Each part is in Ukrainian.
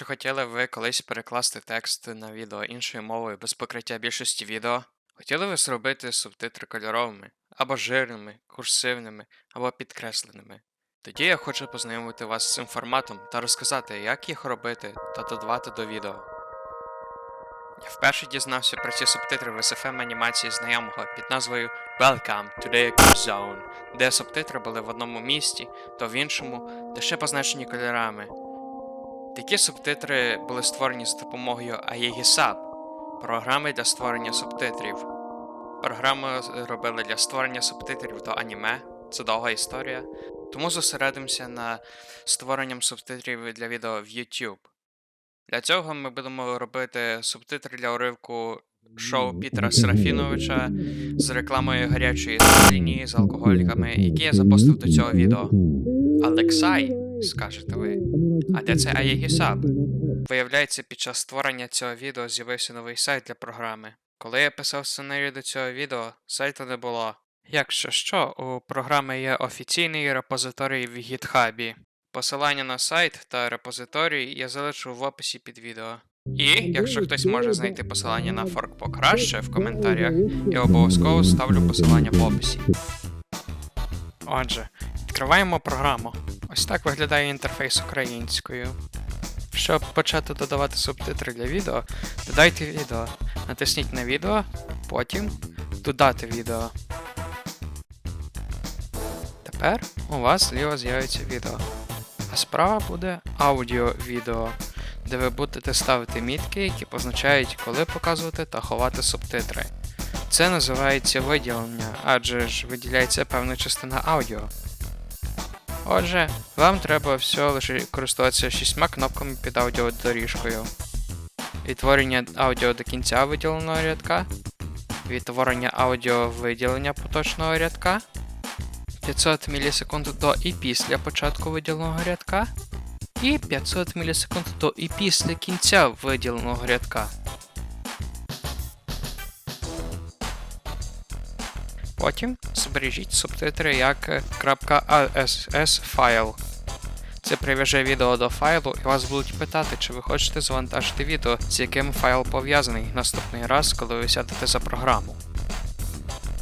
Чи хотіли ви колись перекласти текст на відео іншою мовою без покриття більшості відео? Хотіли ви зробити субтитри кольоровими, або жирними, курсивними, або підкресленими? Тоді я хочу познайомити вас з цим форматом та розказати, як їх робити та додавати до відео. Я вперше дізнався про ці субтитри в SFM анімації знайомого під назвою Welcome to the Echo Zone, де субтитри були в одному місці, то в іншому лише позначені кольорами. Такі субтитри були створені за допомогою Aegisub, програми для створення субтитрів. Програму робили для створення субтитрів до аніме, це довга історія, тому зосередимося на створенням субтитрів для відео в YouTube. Для цього ми будемо робити субтитри для уривку шоу Пітера Серафіновича з рекламою гарячої лінії з алкоголіками, які я запостив до цього відео. Алексай, скажете ви. А де це Аєгісаб? Виявляється, під час створення цього відео з'явився новий сайт для програми. Коли я писав сценарій до цього відео, сайту не було. Якщо що, у програми є офіційний репозиторій в гітхабі. Посилання на сайт та репозиторій я залишу в описі під відео. І якщо хтось може знайти посилання на форк покраще в коментарях, я обов'язково ставлю посилання в описі. Отже, відкриваємо програму. Ось так виглядає інтерфейс українською. Щоб почати додавати субтитри для відео, додайте відео. Натисніть на відео, потім додати відео. Тепер у вас зліва з'явиться відео. А справа буде аудіо-відео, де ви будете ставити мітки, які позначають, коли показувати та ховати субтитри. Це називається виділення, адже ж виділяється певна частина аудіо. Отже, вам треба всього лише користуватися шістьма кнопками під аудіодоріжкою. Відтворення аудіо до кінця виділеного рядка, відтворення аудіо виділення поточного рядка, 500 мілісекунд до і після початку виділеного рядка, і 500 мілісекунд до і після кінця виділеного рядка. Потім збережіть субтитри як .ass файл. Це прив'яже відео до файлу і вас будуть питати, чи ви хочете завантажити відео, з яким файл пов'язаний наступний раз, коли ви сядете за програму.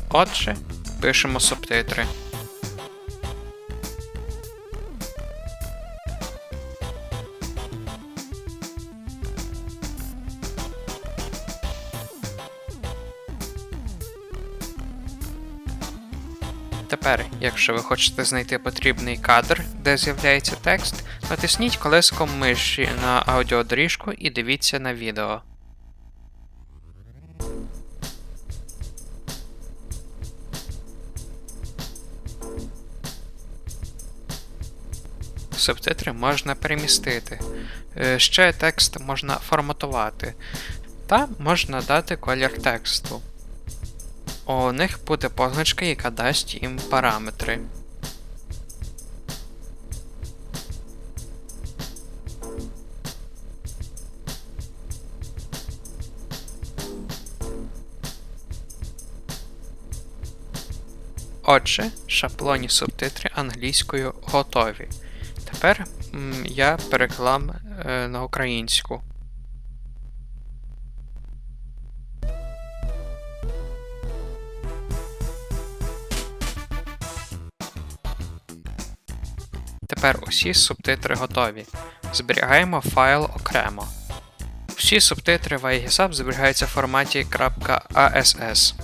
Отже, пишемо субтитри. Тепер, якщо ви хочете знайти потрібний кадр, де з'являється текст, натисніть колеском миші на аудіодоріжку і дивіться на відео. Субтитри можна перемістити. Е, Ще текст можна форматувати, та можна дати колір тексту. У них буде позначка, яка дасть їм параметри. Отже, шаблонні субтитри англійською готові. Тепер я переклам е, на українську. Тепер усі субтитри готові. Зберігаємо файл окремо. Всі субтитри в iGSAP зберігаються в форматі .ass.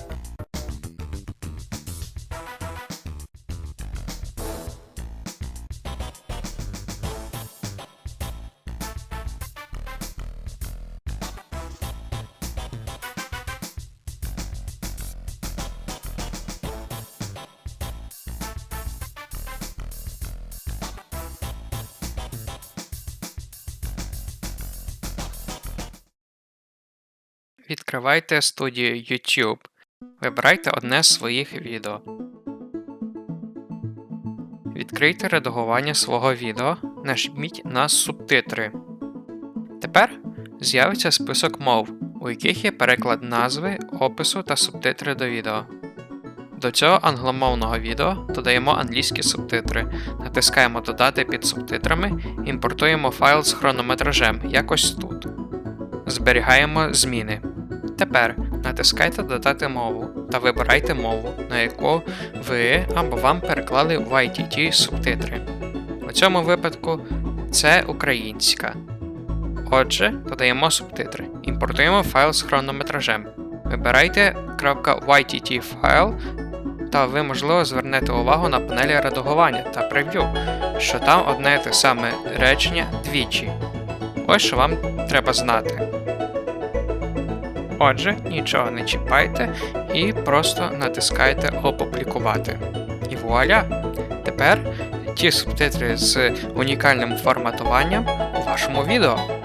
Відкривайте студію YouTube. Вибирайте одне з своїх відео. Відкрийте редагування свого відео. Нажміть на субтитри. Тепер з'явиться список мов, у яких є переклад назви, опису та субтитри до відео. До цього англомовного відео додаємо англійські субтитри, натискаємо Додати під субтитрами, імпортуємо файл з хронометражем, якось тут. Зберігаємо зміни. Тепер натискайте Додати мову та вибирайте мову, на яку ви або вам переклали в ITT субтитри. У цьому випадку це українська. Отже, додаємо субтитри. Імпортуємо файл з хронометражем. Вибирайте .ytt файл, та ви, можливо, звернете увагу на панелі редагування та прев'ю, що там одне те саме речення двічі. Ось що вам треба знати. Отже, нічого не чіпайте і просто натискайте Опублікувати. І вуаля! Тепер ті субтитри з унікальним форматуванням у вашому відео.